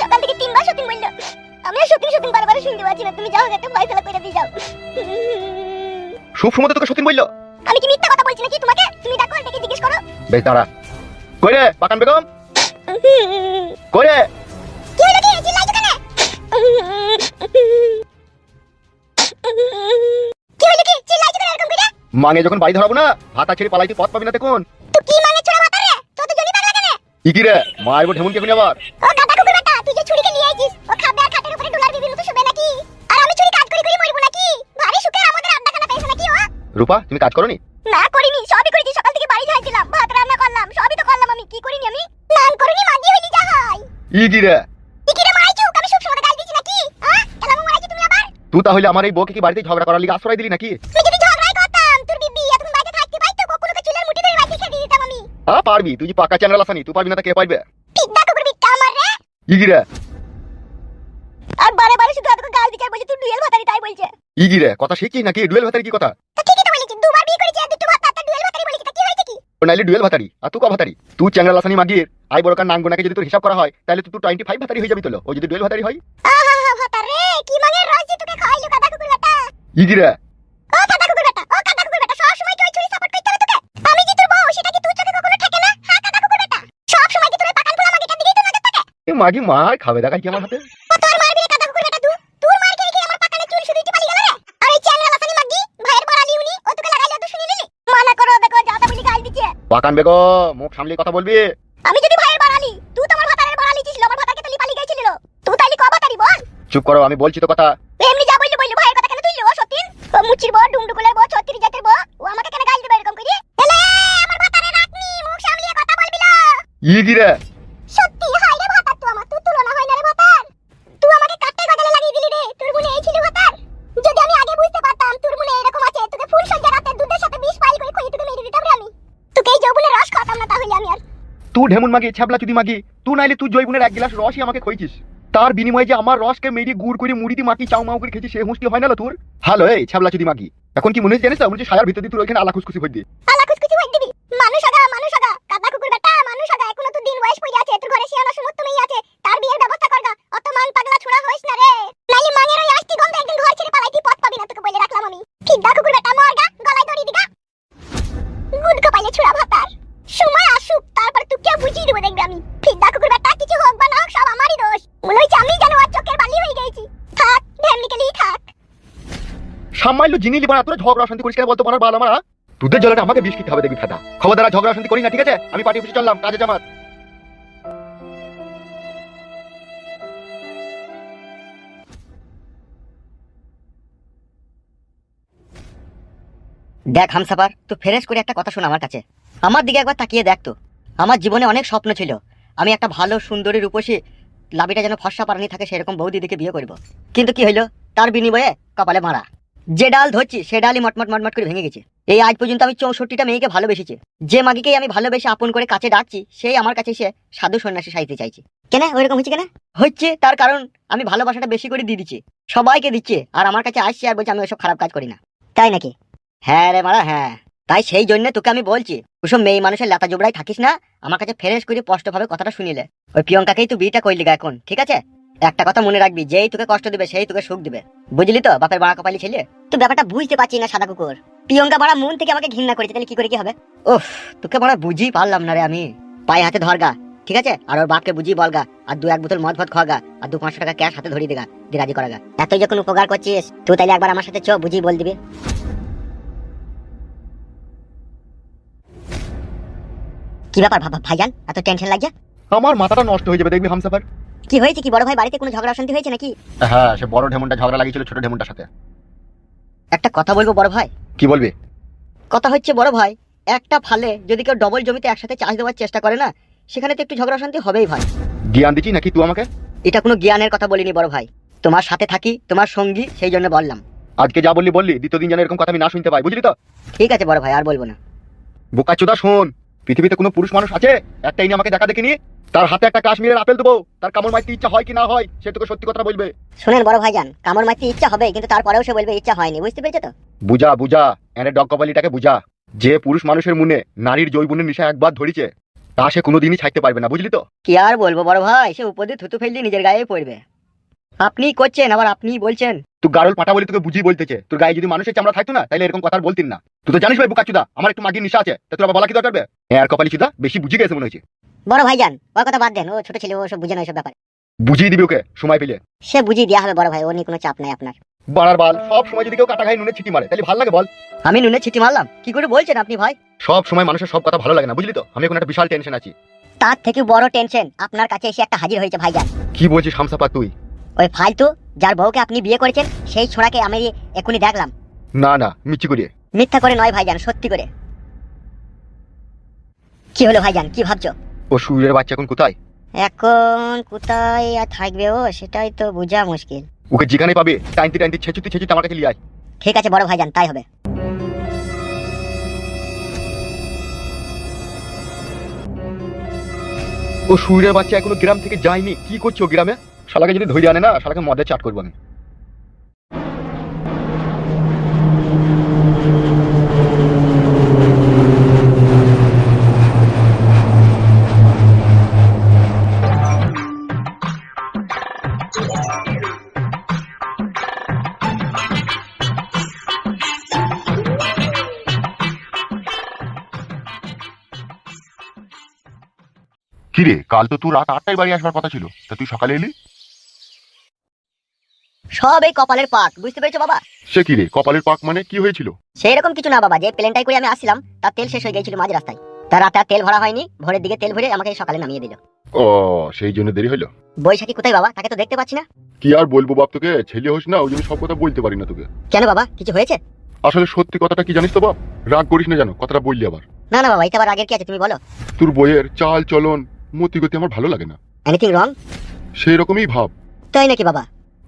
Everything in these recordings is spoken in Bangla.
সকাল থেকে তিনবার সত্যি বলল। আমি আর সত্যি সত্যি বারবার শুনতে পাচ্ছি না। তুমি যাও একটা ফয়সালা করে দিয়ে যাও। সব সময় তোকে বলল? আমি কি মিথ্যা কথা বলছি নাকি তোমাকে? তুমি ডাকো ডেকে জিজ্ঞেস করো? বেশ দাঁড়া। কই রে পাকান বেগম? কই রে? কি হলো কি? চিল্লাইছো কেন? কি হলো কি? চিল্লাইছো কেন এরকম করে? মাঙে যখন বাড়ি ধরাবো না ভাতা ছেড়ে পালাইতে পথ পাবি না দেখুন। তুই কি মানে রে? মারবো কেমনি আবার? ও গাদা কুকুর বেটা তুই যে ছুরিকে নিয়ে আইছিস ও খাবে আর খাটের উপরে ডুলার বিবির মতো শুবে নাকি? আর আমি ছুরি কাজ করি করি মরবো নাকি? ভারী সুখের আমাদের আড্ডাখানা পেয়েছে নাকি ও? রূপা তুমি কাজ করনি? না করিনি সবই করেছি সকাল থেকে বাড়ি যাইছিলাম ভাত রান্না করলাম সবই তো করলাম আমি কি করিনি আমি? নান করিনি মাগি যা হয়। রে? রে মারাইছো আমি সব সময় গাল দিছি নাকি কেলাম মারাইছো তুমি আবার? তুই তাহলে আমার এই বউকে কি বাড়িতে ঝগড়া করার লিগে আশ্রয় দিলি নাকি? আ পারবি। তুই পাকা চ্যানেল আসানি? তুই পারবি না কে পারবে? পিদ্দা কুকুর বিট্টা আমার রে। ই আর বারে বারে শুধু এতক্ষণ গাল দিকে বলছে তুই ডুয়েল ভাতারি তাই বলছে। ই কথা শিখছিস নাকি? ডুয়েল ভাতারি কি কথা? তো ঠিকই তো বলেছি দুবার বিয়ে করেছি আর দুটো ভাত তার ডুয়েল ভাতারি বলেছি তা কি হয়েছে কি? ও নাইলে ডুয়েল ভাতারি। আর তুই ক ভাতারি? তুই চ্যানেল আসানি মাগির আই বড়কার নাঙ্গনাকে যদি তোর হিসাব করা হয় তাহলে তুই টোয়েন্টি ফাইভ ভাতারি হয়ে যাবি তোলো। ও যদি ডুয়েল ভাতারি হয়? আহা ভাতার কি মানে রসি তোকে খাইলো গাদা কুকুর বেটা ই ও গাদা মানা করো দেখো যাতা বলি গাল দিচ্ছে। পাকান বেগম মুখ সামলে কথা বলবি? আমি যদি ভাইয়ের বড়ালি তুই তো আমার ভাতারের বড়ালি ছিল আমার ভাতাকে তো লিপালি গেছিল তুই তাইলি কবা তারি বল? চুপ করো আমি বলছি তো কথা। এমনি যা বললি বললি ভাইয়ের কথা কেন তুইলি ও সতীন? ও মুচির বউ ডুমডুকুলের বউ ছত্রিশ জাতের ও আমাকে কেন গাল দিবে এরকম করি এলে আমার ভাতারে রাখনি মুখ সামলিয়ে কথা বলবি না ই কি ঢেমুন মাগি ছাবলা চুদি মাগি। তুই নাইলে তুই জৈবনের এক গ্লাস রসই আমাকে খইছিস। তার বিনিময়ে যে আমার রসকে মেরি গুড় করে মুড়িতে মাটি চাও মাও করে খেয়েছি, সে হুঁশটি হয় না তোর? হ্যালো এই ছাবলা চুদি মাগি। এখন কি মনে হচ্ছে জানিস তো? মনে সায়ার ভিতর দিয়ে তুই ওইখানে আলা খুশখুশি ভর দিয়ে। আলা কুচকুচি হয়ে দিবি? মানুষ আগা মানুষ আগা। কাদা কুকুর বেটা, মানুষ আগা। এখনও তো দিন বয়স পড়ে আছে, তোর ঘরে শিয়ানো সমস্ত মেয়ে আছে। তার বিয়ের ব্যবস্থা করগা অত মান পাগলা ছুড়া হইস না রে। নালি মাঙের ওই আষ্টি গন্ধ একদিন ঘর ছেড়ে পালাইতি পথ পাবি না তোকে বলে রাখলাম আমি। ফিদ্দা কুকুর বেটা মরগা গলায় দড়ি দিগা। গুড কপালে ছুড়া ভাতার। সময় আসুক, তারপর তুই কে বুঝিয়ে দেবো আমি। কিছু হোক বা না হোক, সব আমারই দোষ। মনে হচ্ছে আমি যেন আর চোখের বালি হয়ে গেছি। থাক ঢেমনিকেলেই থাক। সামাইলো জিনি লিবা না, তোরা ঝগড়া শান্তি করিস কেন বলতো? পারার বাল আমার তোদের জলটা আমাকে বিষ খেতে হবে দেখবি ফাটা খবরদারা ঝগড়া শান্তি করি না, ঠিক আছে? আমি পার্টি অফিসে চললাম, কাজে জামাত। দেখ হামসাফার তুই ফ্রেশ করে একটা কথা শোন আমার কাছে। আমার দিকে একবার তাকিয়ে দেখ তো। আমার জীবনে অনেক স্বপ্ন ছিল। আমি একটা ভালো, সুন্দরী রূপসী লাভিটা যেন ফর্সা পারানি থাকে, সেরকম বৌদি দিকে বিয়ে করব। কিন্তু কি হইল? তার বিনিময়ে কপালে মারা। যে ডাল ধরছি, সে ডালই মটমট মটমট করে ভেঙে গেছে। এই আজ পর্যন্ত আমি চৌষট্টিটা মেয়েকে ভালোবেসেছি। যে মাগিকেই আমি ভালোবেসে আপন করে কাছে ডাকছি, সেই আমার কাছে সে সাধু সন্ন্যাসী সাইতে চাইছে। কেন? ওইরকম হচ্ছে কেন? হচ্ছে তার কারণ আমি ভালোবাসাটা বেশি করে দিয়ে দিচ্ছি। সবাইকে দিচ্ছে, আর আমার কাছে আসছে আর বলছে আমি ওইসব খারাপ কাজ করি না। তাই নাকি? হ্যাঁ রে মারা হ্যাঁ। তাই সেই জন্য তোকে আমি বলছি ওসব মেয়ে মানুষের লাতা জোবড়াই থাকিস না, আমার কাছে ফ্রেশ করে স্পষ্ট ভাবে কথাটা শুনিলে। ওই প্রিয়ঙ্কাকেই তুই বিয়েটা করলি গা এখন, ঠিক আছে? একটা কথা মনে রাখবি, যেই তোকে কষ্ট দিবে, সেই তোকে সুখ দিবে। বুঝলি তো, বাপের বাড়া কপালি ছেলে? তুই ব্যাপারটা বুঝতে পারছি না সাদা কুকুর। প্রিয়ঙ্কা বাড়া মন থেকে আমাকে ঘৃণা করেছে, তাহলে কি করে কি হবে? ওফ তোকে বাড়া বুঝি পারলাম না রে আমি। পায়ে হাতে ধরগা ঠিক আছে? আর ওর বাপকে বুঝি বলগা আর দু এক বোতল মদ ফদ খাওয়াগা আর দু পাঁচশো টাকা ক্যাশ হাতে ধরিয়ে দেগা দিয়ে রাজি করাগা এতই যখন উপকার করছিস, তুই তাহলে একবার আমার সাথে চ, বুঝি বল দিবি। কি ব্যাপার ভাইজান? এত টেনশন লাগছে? আমার মাথাটা নষ্ট হয়ে যাবে দেখবি হামসাফার। কি হয়েছে কি? বড় ভাই বাড়িতে কোনো ঝগড়া অশান্তি হয়েছে নাকি? হ্যাঁ সে বড় ঢেমনটা ঝগড়া লাগিয়েছিল ছোট ঢেমনটার সাথে। একটা কথা বলব বড় ভাই? কি বলবি? কথা হচ্ছে বড় ভাই একটা ফালে যদি কেউ ডবল জমিতে একসাথে চাষ দেওয়ার চেষ্টা করে না সেখানে তো একটু ঝগড়া অশান্তি হবেই ভাই। জ্ঞান দিচ্ছি নাকি তুই আমাকে? এটা কোনো জ্ঞানের কথা বলিনি বড় ভাই। তোমার সাথে থাকি তোমার সঙ্গী সেই জন্য বললাম। আজকে যা বললি বললি দ্বিতীয় দিন যেন এরকম কথা আমি না শুনতে পাই বুঝলি তো? ঠিক আছে বড় ভাই আর বলব না। বোকা চোদা শোন। পৃথিবীতে কোনো পুরুষ মানুষ আছে? একটা ইনি আমাকে দেখা দেখিনি তার হাতে একটা কাশ্মীরের আপেল দেবো। তার কামড় মাইতে ইচ্ছা হয় কি না হয় সে তোকে সত্যি কথা বলবে। শুনেন বড় ভাইজান কামড় মারতে ইচ্ছা হবে কিন্তু তারপরেও সে বলবে ইচ্ছা হয়নি। বুঝতে পেরেছ তো? বুঝা বুঝা এনে ডগ কপালিটাকে বুঝা। যে পুরুষ মানুষের মনে নারীর জৈবনের নিশা একবার ধরিছে তা সে কোনোদিনই ছাড়তে পারবে না বুঝলি তো? কি আর বলব বড় ভাই সে উপর দিয়ে থুতু ফেললে নিজের গায়ে পড়বে। আপনি করছেন আবার আপনি বলছেন। তুই গারল পাটা বলে তোকে বুঝিয়ে বলতেছে। তোর গায়ে যদি মানুষের চামড়া থাকতো না তাহলে এরকম কথা বলতিন না। তুই তো জানিস ভাই বুকাচুদা আমার একটু মাগির নিশা আছে তা তোর বলা কি দরকার বে? হ্যাঁ আর কপালি চুদা বেশি বুঝে গেছে মনে হয়েছে বড় ভাই যান ওর কথা বাদ দেন ও ছোট ছেলে ও সব বুঝে না সব ব্যাপার। বুঝিয়ে দিবি ওকে সময় পেলে। সে বুঝিয়ে দেওয়া হবে বড় ভাই ও নিয়ে কোনো চাপ নাই আপনার। বাড়ার বাল সব সময় যদি কেউ কাটা খাই নুনে ছিটি মারে তাহলে ভালো লাগে বল। আমি নুনে ছিটি মারলাম কি করে বলছেন আপনি ভাই? সব সময় মানুষের সব কথা ভালো লাগে না বুঝলি তো? আমি এখন একটা বিশাল টেনশন আছি। তার থেকে বড় টেনশন আপনার কাছে এসে একটা হাজির হয়েছে ভাইজান। কি বলছিস হামসাপা তুই? ওই ফালতু যার বউকে আপনি বিয়ে করেছেন সেই ছোড়াকে আমি এখনই দেখলাম। না না মিচ্ছি করে মিথ্যা করে নয় ভাইজান সত্যি করে। কি হলো ভাইজান কি ভাবছ? ও সুরের বাচ্চা এখন কোথায়? এখন কোথায় আর থাকবে ও সেটাই তো বোঝা মুশকিল। ওকে যেখানে পাবে টাইনতে টাইনতে ছেঁচুতে ছেঁচুতে আমার কাছে লিয়ে আয়। ঠিক আছে বড় ভাইজান তাই হবে। ও সুরের বাচ্চা এখনও গ্রাম থেকে যায়নি কি করছ গ্রামে? শালাকে যদি ধরে আনে না, শালাকে মদে চাট করব আমি। কিরে, কাল তো তুই রাত আটটায় বাড়ি আসবার কথা ছিল। তা তুই সকালে এলি? সব এই কপালের পাক বুঝতে পেরেছ বাবা? সে কি রে কপালের পাক মানে কি হয়েছিল? সেই রকম কিছু না বাবা যে প্লেনটাই করে আমি আসছিলাম তার তেল শেষ হয়ে গিয়েছিল মাঝ রাস্তায়। তার রাতে আর তেল ভরা হয়নি ভোরের দিকে তেল ভরে আমাকে সকালে নামিয়ে দিল। ও সেই জন্য দেরি হলো? বৈশাখী কোথায় বাবা? তাকে তো দেখতে পাচ্ছি না। কি আর বলব বাপ তোকে ছেলে হোস না ওই জন্য সব কথা বলতে পারি না তোকে। কেন বাবা কিছু হয়েছে? আসলে সত্যি কথাটা কি জানিস তো বাপ? রাগ করিস না জানো কথাটা বললি আবার। না না বাবা এটা আবার আগের কি আছে তুমি বলো। তোর বইয়ের চাল চলন মতি গতি আমার ভালো লাগে না। এনিথিং রং সেই রকমই ভাব। তাই নাকি বাবা?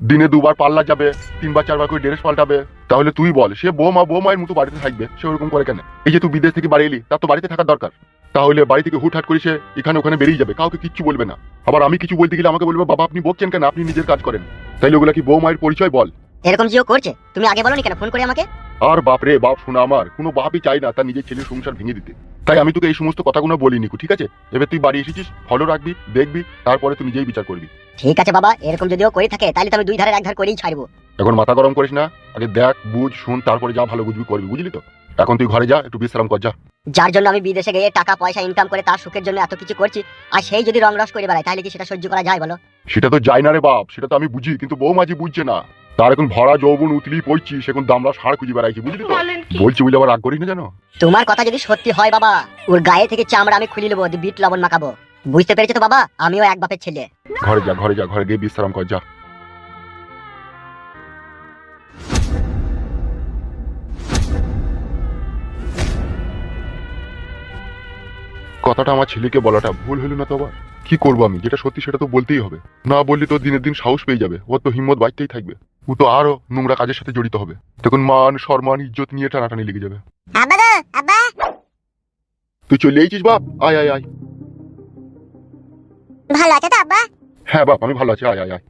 দিনে দুবার পাল্লা যাবে তিনবার চারবার করে ড্রেস পাল্টাবে। তাহলে তুই বল সে বৌমা বৌমায়ের মতো বাড়িতে থাকবে সে ওরকম করে কেন? এই যে তুই বিদেশ থেকে বাড়ি এলি তার তো বাড়িতে থাকার দরকার। তাহলে বাড়ি থেকে হুটহাট করে সে এখানে ওখানে বেরিয়ে যাবে কাউকে কিচ্ছু বলবে না। আবার আমি কিছু বলতে গেলে আমাকে বলবে বাবা আপনি বকছেন কেন? আপনি নিজের কাজ করেন। তাইলে ওগুলা কি বৌমায়ের পরিচয়? বল। এরকম জিও করছে? তুমি আগে বলো কেন? ফোন করে আমাকে? আর বাপ রে বাপ শোনা আমার। কোনো বাপই চাই না তার নিজের ছেলের সংসার ভেঙে দিতে। তাই আমি তোকে এই সমস্ত কথাগুলো বলিনি ঠিক আছে? এবার তুই বাড়ি এসেছিস ফলো রাখবি দেখবি তারপরে তুই নিজেই বিচার করবি। ঠিক আছে বাবা এরকম যদিও করে থাকে তাহলে তো আমি দুই ধারের এক ধার করেই ছাড়বো। এখন মাথা গরম করিস না আগে দেখ বুঝ শুন তারপরে যা ভালো বুঝবি করবি বুঝলি তো? এখন তুই ঘরে যা একটু বিশ্রাম কর যা। যার জন্য আমি বিদেশে গিয়ে টাকা পয়সা ইনকাম করে তার সুখের জন্য এত কিছু করছি আর সেই যদি রং রস করে বেড়ায় তাহলে কি সেটা সহ্য করা যায় বলো? সেটা তো যায় না রে বাপ সেটা তো আমি বুঝি কিন্তু বৌমাজি বুঝছে না। তার এখন ভরা যৌবন উতলি পড়ছি সে এখন সার খুঁজে বেড়াইছি বুঝলি তো? বলছি বুঝলে আবার রাগ করিস না জানো তোমার কথা যদি সত্যি হয় বাবা ওর গায়ে থেকে চামড়া আমি খুলে নেব বিট লবণ মাখাবো। বুঝতে পেরেছ তো বাবা? আমিও এক বাপের ছেলে। ঘরে যা ঘরে যা ঘরে গিয়ে বিশ্রাম কর যা। কথাটা আমার ছেলেকে বলাটা ভুল হলো না তো আবার? কি করব আমি? যেটা সত্যি সেটা তো বলতেই হবে। না বললে তো দিনের দিন সাহস পেয়ে যাবে। ওর তো হিম্মত বাড়তেই থাকবে। ও তো আরও নোংরা কাজের সাথে জড়িত হবে। তখন মান সম্মান ইজ্জত নিয়ে টানাটানি লেগে যাবে। আব্বা গো আব্বা। তুই চলে এইছিস বাপ? আয় আয় আয়। ভালো আছে তো আব্বা? হ্যাঁ বাপ আমি ভালো আছি। আয় আয় আয়।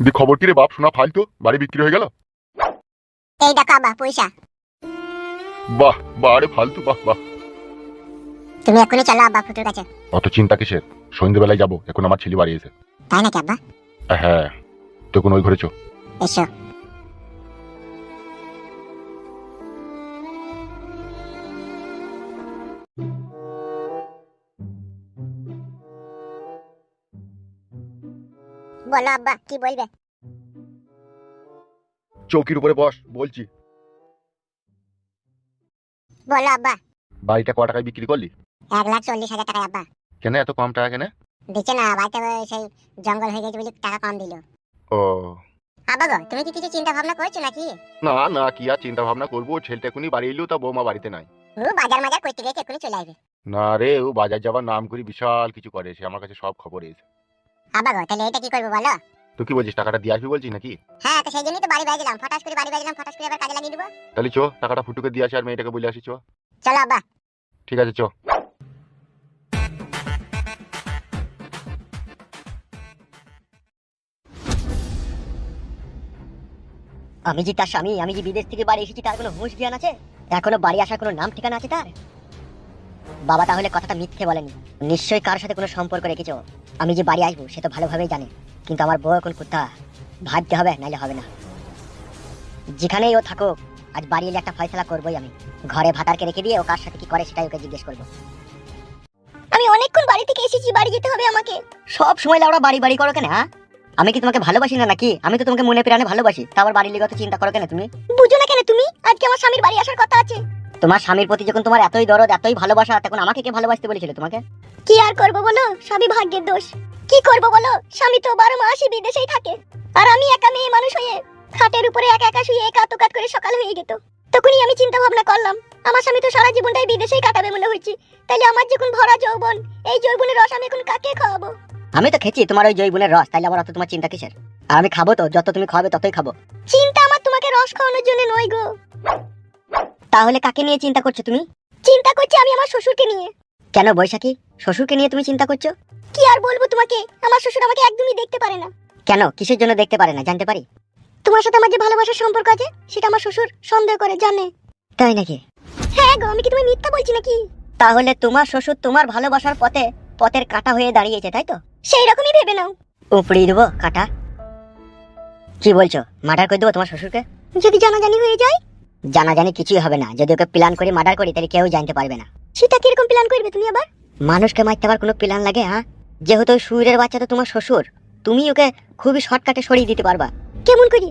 দি খবর কি রে বাপ? শোনা ফালতু? বাড়ি বিক্রি হয়ে গেল? এই দেখো আব্বা পয়সা। বাহ বাহ ফালতু বাহ বাহ। তুমি এক্ষুনি চলো আব্বা ফুটুর কাছে। অত চিন্তা কিসের? সন্ধ্যেবেলায় যাব এখন আমার ছেলে বাড়ি এসে। তাই নাকি আব্বা? হ্যাঁ। তখন ওই ঘরে চো এসো। বলো আব্বা কি বলবে? চৌকির উপরে বস বলছি। বলো আব্বা। বাড়িটা ক টাকায় বিক্রি করলি? এক লাখ চল্লিশ হাজার টাকা আব্বা। কেন এত কম টাকা কেন? দিচ্ছে না বাড়িতে সেই জঙ্গল হয়ে গেছে বলে টাকা কম দিল। ও। আব্বা গো তুমি কি কিছু চিন্তা ভাবনা করছ নাকি? না না কি আর চিন্তা ভাবনা করব? ছেলেটা এখনই বাড়ি এলো তা বৌমা বাড়িতে নাই। ও বাজার মাজার করতে গেছে এক্ষুনি চলে আসবে। না রে ও বাজার যাবার নাম করি বিশাল কিছু করে সে আমার কাছে সব খবর এসে। আব্বা গো তাহলে এটা কি করব বলো? তুই কি বলছিস টাকাটা দিয়ে আসবি বলছিস নাকি? হ্যাঁ তো সেই জন্যই তো বাড়ি ফটাস করে বাড়ি ফটাস করে আবার কাজে লাগিয়ে দেবো। তাহলে চো টাকাটা ফুটুকে দিয়ে আসি আর মেয়েটাকে বলে আসি চো। চলো আব্বা। ঠিক আছে চো। আমি যে তার স্বামী আমি যে বিদেশ থেকে বাড়ি এসেছি তার কোনো হুঁশ জ্ঞান আছে? এখনও বাড়ি আসার কোনো নাম ঠিকানা আছে তার? বাবা তাহলে কথাটা মিথ্যে বলেনি। নিশ্চয়ই কার সাথে কোনো সম্পর্ক রেখেছো? আমি যে বাড়ি আসব সে তো ভালোভাবেই জানে। কিন্তু আমার বউ এখন কোথা ভাবতে হবে নাইলে হবে না। যেখানেই ও থাকুক আজ বাড়ি এলে একটা ফয়সলা করবোই আমি। ঘরে ভাতারকে রেখে দিয়ে ও কার সাথে কি করে সেটাই ওকে জিজ্ঞেস করব। আমি অনেকক্ষণ বাড়ি থেকে এসেছি বাড়ি যেতে হবে আমাকে। সব সময় লাউড়া বাড়ি বাড়ি করো কেন হ্যাঁ? আমি কি তোমাকে ভালোবাসি না নাকি? আমি তো তোমাকে মনে প্রাণে ভালোবাসি। তা আবার বাড়ির লিগে অত চিন্তা করো কেন তুমি? বুঝো না কেন তুমি? আজকে আমার স্বামীর বাড়ি আসার কথা আছে? তোমার স্বামীর প্রতি যখন তোমার এতই দরদ এতই ভালোবাসা তখন আমাকে কে ভালোবাসতে বলেছিল তোমাকে? কি আর করব বলো? সবই ভাগ্যের দোষ। কি করব বলো? স্বামী তো বারো মাসই বিদেশেই থাকে। আর আমি একা মেয়ে মানুষ হয়ে খাটের উপরে একা একা শুয়ে একা তো কাট করে সকাল হয়ে যেত। তখনই আমি চিন্তা ভাবনা করলাম আমার স্বামী তো সারা জীবনটাই বিদেশেই কাটাবে মনে হচ্ছে। তাইলে আমার যখন ভরা যৌবন এই যৌবনের রস আমি এখন কাকে খাওয়াবো? আমি তো খেয়েছি তোমার ওই জৈবনের রস তাইলে আবার অত তোমার চিন্তা কিসের? আর আমি খাব তো যত তুমি খাবে ততই খাব। চিন্তা আমার তোমাকে রস খাওয়ানোর জন্য নয় গো। তাহলে কাকে নিয়ে চিন্তা করছ তুমি? চিন্তা করছি আমি আমার শ্বশুরকে নিয়ে। কেন বৈশাখী? শ্বশুরকে নিয়ে তুমি চিন্তা করছ? কি আর বলব তোমাকে? আমার শ্বশুর আমাকে একদমই দেখতে পারে না। কেন? কিসের জন্য দেখতে পারে না? জানতে পারি। তোমার সাথে আমার যে ভালোবাসার সম্পর্ক আছে সেটা আমার শ্বশুর সন্দেহ করে জানে। তাই নাকি? হ্যাঁ গো আমি কি তুমি মিথ্যা বলছি নাকি? তাহলে তোমার শ্বশুর তোমার ভালোবাসার পথে পথের কাটা হয়ে দাঁড়িয়েছে, তাই তো? সেই রকমই ভেবে নাও। উপড়িয়ে দেবো কাটা। কি বলছো? মার্ডার করে দেবো তোমার শ্বশুরকে? যদি জানাজানি হয়ে যায়? জানাজানি কিছুই হবে না। যদি ওকে প্ল্যান করে, মার্ডার করি, তাহলে কেউ জানতে পারবে না। সেটা কীরকম প্ল্যান করবে তুমি আবার? মানুষকে মারতে আবার কোনো প্ল্যান লাগে হ্যাঁ? যেহেতু সুরের বাচ্চা তো তোমার শ্বশুর, তুমি ওকে খুবই শর্টকাটে সরিয়ে দিতে পারবা। কেমন করি?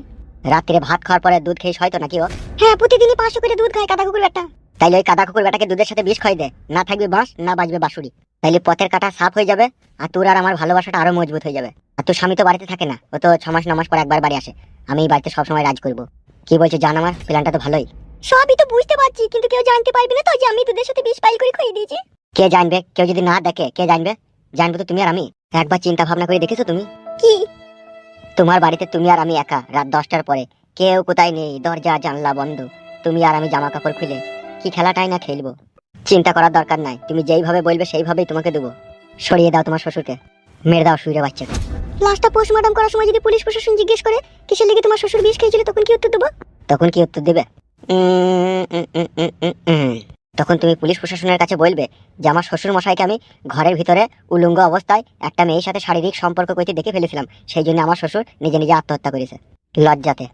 রাত্রে ভাত খাওয়ার পরে দুধ খেয়ে হয়তো নাকি ও? হ্যাঁ প্রতিদিনই পাঁচশো করে দুধ খায় কাদা কুকুর একটা তাইলে ওই কাদা কুকুর বেটাকে দুধের সাথে বিষ খাই দে। না থাকবে বাঁশ, না বাজবে বাঁশুরি। তাইলে পথের কাটা সাফ হয়ে যাবে আর তোর আর আমার ভালোবাসাটা আরও মজবুত হয়ে যাবে। আর তোর স্বামী তো বাড়িতে থাকে না ও তো ছ মাস ন মাস পর একবার বাড়ি আসে। আমি এই বাড়িতে সবসময় রাজ করব। কি বলছো জান আমার প্ল্যানটা তো ভালোই। সবই তো বুঝতে পারছি কিন্তু কেউ জানতে পারবে না তো যে আমি দুধের সাথে বিষ পাইল করে খাইয়ে দিয়েছি। কে জানবে? কেউ যদি না দেখে কে জানবে? জানবে তো তুমি আর আমি। একবার চিন্তা ভাবনা করে দেখেছ তুমি? কি? তোমার বাড়িতে তুমি আর আমি একা রাত দশটার পরে। কেউ কোথায় নেই দরজা জানলা বন্ধ। তুমি আর আমি জামা কাপড় খুলে কি খেলাটাই না খেলব। চিন্তা করার দরকার নাই। তুমি যেইভাবে বলবে সেইভাবেই তোমাকে দেবো। সরিয়ে দাও তোমার শ্বশুরকে। মেরে দাও শুয়ে বাচ্চাকে। লাস্টটা পোস্টমর্টম করার সময় যদি পুলিশ প্রশাসন জিজ্ঞেস করে, কিসের লেগে তোমার শ্বশুর বিষ খেয়েছিল, তখন কি উত্তর দেবো? তখন কি উত্তর দেবে। তখন তুমি পুলিশ প্রশাসনের কাছে বলবে যে, আমার শ্বশুর মশাইকে আমি ঘরের ভিতরে উলঙ্গ অবস্থায় একটা মেয়ের সাথে শারীরিক সম্পর্ক করতে দেখে ফেলেছিলাম। সেই জন্য আমার শ্বশুর নিজে নিজে আত্মহত্যা করেছে। লজ্জাতে।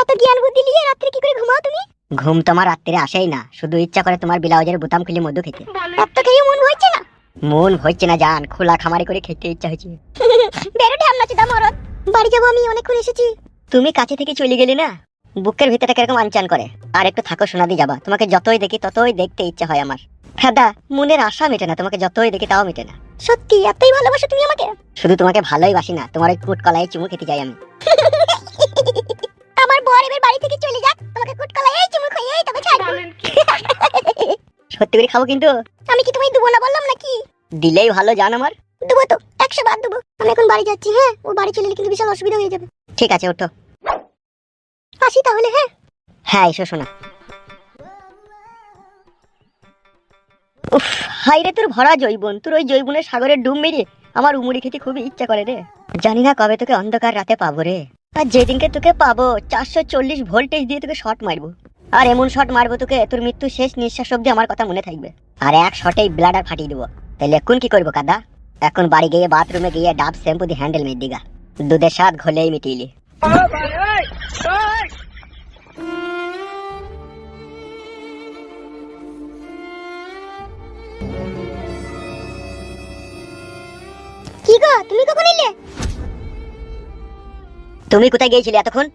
এত জ্ঞান বুদ্ধি নিয়ে রাত্রে কি করে ঘুমাও তুমি? ঘুম তোমার রাত্রে আসেই না শুধু ইচ্ছা করে তোমার ব্লাউজের বোতাম খুলে মধু খেতে। এত খেয়ে মন হচ্ছে না? মন হচ্ছে না জান খোলা খামারি করে খেতে ইচ্ছা হয়েছে। বেরো ঢ্যামনা চুদা মরদ। বাড়ি যাব আমি অনেকক্ষণ এসেছি। তুমি কাছে থেকে চলে গেলে না বুকের ভিতরে কীরকম আনচান করে। আর একটু থাকো শোনা দিয়ে যাবা তোমাকে যতই দেখি ততই দেখতে ইচ্ছা হয় আমার। ফেদা মনের আশা মেটে না তোমাকে যতই দেখি তাও মেটে না। সত্যি এতই ভালোবাসো তুমি আমাকে? শুধু তোমাকে ভালোই বাসি না তোমার ওই কুট কলাই চুমু খেতে যাই আমি। আমার বর এবার বাড়ি থেকে চলে যাক। তোমাকে কুটকলা এই চুমু খাইয়ে এই তবে ছাড়বো সত্যি করে খাব কিন্তু। আমি কি তোমায় দেবো না বললাম নাকি? দিলেই ভালো জান আমার। দেবো তো একশো বার দেবো। আমি এখন বাড়ি যাচ্ছি হ্যাঁ? ও বাড়ি চলে এলে কিন্তু বিশাল অসুবিধা হয়ে যাবে। ঠিক আছে ওঠো। আসি তাহলে হ্যাঁ? হ্যাঁ এসো শোনা। উফ হাই রে তোর ভরা জৈবন। তোর ওই জৈবনের সাগরের ডুব মেরে আমার উমুড়ি খেতে খুবই ইচ্ছা করে রে। জানি না কবে তোকে অন্ধকার রাতে পাবো রে। আর যেদিনকে তোকে পাবো, চারশো চল্লিশ ভোল্টেজ দিয়ে তোকে শট মারবো। আর এমন শট মারবো তোকে, তোর মৃত্যু শেষ নিঃশ্বাস অব্দি আমার কথা মনে থাকবে। আর এক শটেই ব্লাডার ফাটিয়ে দেবো। তাহলে এখন কি করব, কাদা? এখন বাড়ি গিয়ে বাথরুমে গিয়ে, ডাব শ্যাম্পু দিয়ে হ্যান্ডেল মেয়ে দিগা। দুধের স্বাদ ঘোলেই মিটিয়ে তুমি কোথায় গিয়েছিলে এতক্ষণ?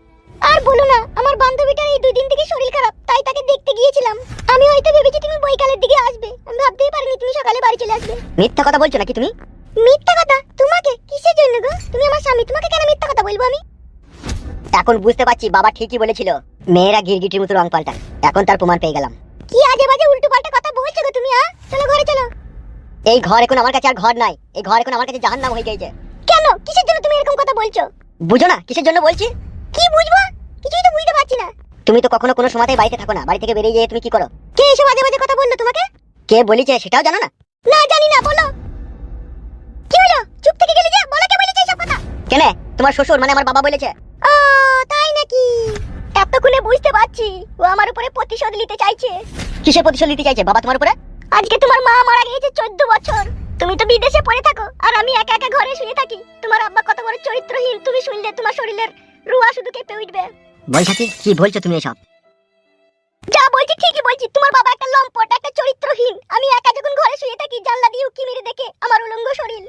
আর বলো না আমার বান্ধবীটার এই দুই দিন থেকে শরীর খারাপ তাই তাকে দেখতে গিয়েছিলাম। আমি হয়তো ভেবেছি তুমি বৈকালের দিকে আসবে আমি ভাবতেই পারিনি তুমি সকালে বাড়ি চলে আসবে। মিথ্যা কথা বলছো নাকি তুমি? মিথ্যা কথা? তোমাকে? কিসের জন্য গো? তুমি আমার স্বামী তোমাকে কেন মিথ্যা কথা বলব আমি? এখন বুঝতে পারছি বাবা ঠিকই বলেছিল মেয়েরা গিরগিটির মতো রং পাল্টায়। এখন তার প্রমাণ পেয়ে গেলাম। কি আজে বাজে উল্টো পাল্টা কথা বলছো গো তুমি আ চলো ঘরে চলো। এই ঘর এখন আমার কাছে আর ঘর নাই এই ঘর এখন আমার কাছে জাহান্নাম হয়ে গেছে কেন? কিসের জন্য তুমি এরকম কথা বলছো? বুঝো না, কিসের জন্য বলছি? কি বুঝব? কিছুই তো বুঝতে পারছি না। তুমি তো কখনো কোনো সময়তেই বাড়িতে থাকো না। বাড়ি থেকে বেরিয়ে গিয়ে তুমি কি করো? কে এসব আজে বাজে কথা বলল তোমাকে? কে বলেছে সেটাও জানো না? না, জানি না, বলো। কি হলো? চুপ থেকে গেলে যে? বলো কে বলেছে এসব কথা? কেনে তোমার শ্বশুর মানে আমার বাবা বলেছে। ও, তাই নাকি? এতক্ষণে বুঝতে পারছি, ও আমার উপরে প্রতিশোধ নিতে চাইছে। কিসের প্রতিশোধ নিতে চাইছে? বাবা তোমার উপরে? আজকে তোমার মা মারা গিয়েছে চোদ্দ বছর। তুমি তো বিদেশে পড়ে থাকো আর আমি একা একা ঘরে শুয়ে থাকি। তোমার আব্বা কত বড় চরিত্রহীন তুমি শুনলে তোমার শরীরের রুয়া শুধু কেঁপে উঠবে। বৈশাখী কি বলছো তুমি এসব? যা বলছি ঠিকই বলছি তোমার বাবা একটা লম্পট একটা চরিত্রহীন। আমি একা যখন ঘরে শুয়ে থাকি জানলা দিয়ে উকি মেরে দেখে আমার উলঙ্গ শরীর।